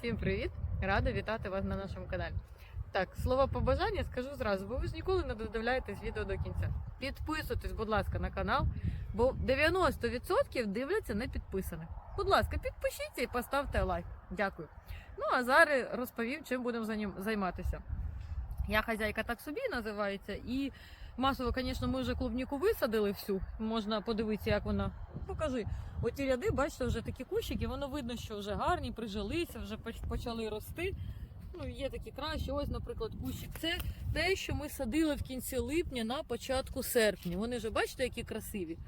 Всім привіт! Рада вітати вас на нашому каналі. Так, слово побажання скажу зразу, бо ви ж ніколи не додивляєтесь відео до кінця. Підписуйтесь, будь ласка, на канал, бо 90% дивляться не підписаних. Будь ласка, підпишіться і поставте лайк. Дякую. Ну а зараз розповім, чим будемо займатися. Я хазяйка так собі називається, і масово, звісно, ми вже клубніку висадили всю. Можна подивитися, як вона. Покажи. Оті ряди, бачите, вже такі кущики, воно видно, що вже гарні, прижилися, вже почали рости. Ну, є такі кращі. Ось, наприклад, кущик. Це те, що ми садили в кінці липня на початку серпня. Вони вже бачите, які красиві.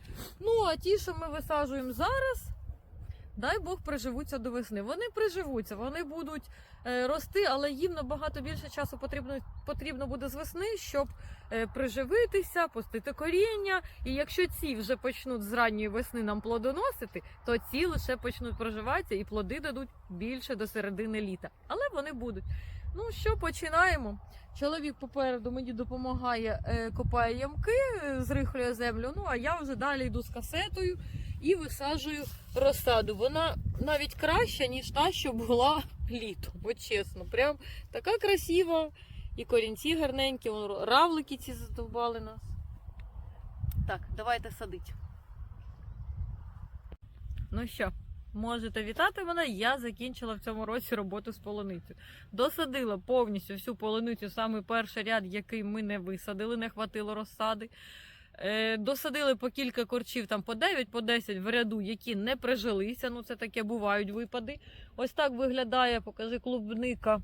Ну, а ті, що ми висаджуємо зараз, дай Бог приживуться до весни. Вони приживуться, вони будуть е, рости, але їм набагато більше часу потрібно, потрібно буде з весни, щоб е, приживитися, пустити коріння. І якщо ці вже почнуть з ранньої весни нам плодоносити, то ці лише почнуть проживатися і плоди дадуть більше до середини літа. Але вони будуть. Ну що, починаємо. Чоловік попереду мені допомагає, е, копає ямки, е, зрихлює землю. Ну а я вже далі йду з касетою і висаджую розсаду. Вона навіть краща, ніж та, що була літом. От чесно, прям така красива. І корінці гарненькі, равлики ці задовбали нас. Так, давайте садити. Ну що, можете вітати мене. Я закінчила в цьому році роботу з полуницею. Досадила повністю всю полуницю, саме перший ряд, який ми не висадили, не хватило розсади. Е, Досадили по кілька корчів, там по 9, по 10 в ряду, які не прижилися. Ну, це таке бувають випади. Ось так виглядає, покажи клубника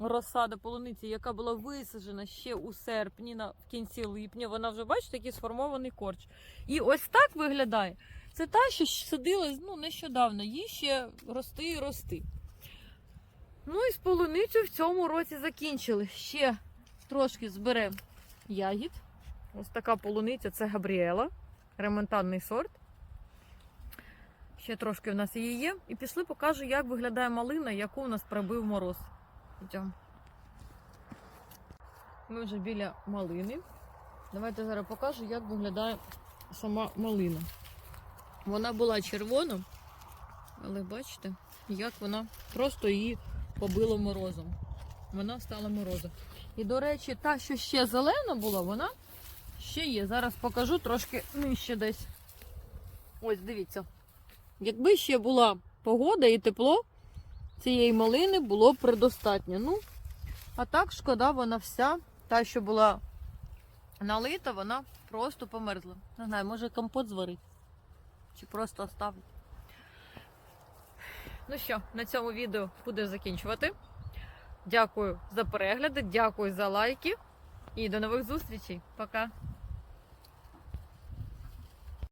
розсада полуниці, яка була висаджена ще у серпні, на, в кінці липня. Вона вже, бачите, такий сформований корч. І ось так виглядає. Це та, що садили ну, нещодавно, їй ще рости і рости. Ну і з полуницю в цьому році закінчили. Ще трошки зберемо ягід. Ось така полуниця це Габріела, ремонтанний сорт. Ще трошки в нас її є. І пішли покажу, як виглядає малина, яку у нас пробив мороз. Ми вже біля малини. Давайте зараз покажу, як виглядає сама малина. Вона була червона, але бачите, як вона просто її побило морозом. Вона стала морозом. І, до речі, та, що ще зелена була, вона ще є. Зараз покажу трошки нижче десь. Ось, дивіться. Якби ще була погода і тепло, цієї малини було б предостатньо. Ну, а так шкода, вона вся, та, що була налита, вона просто померзла. Не знаю, може компот зварить. Чи просто оставлю. Ну що, на цьому відео буду закінчувати. Дякую за перегляди, дякую за лайки і до нових зустрічей. Пока!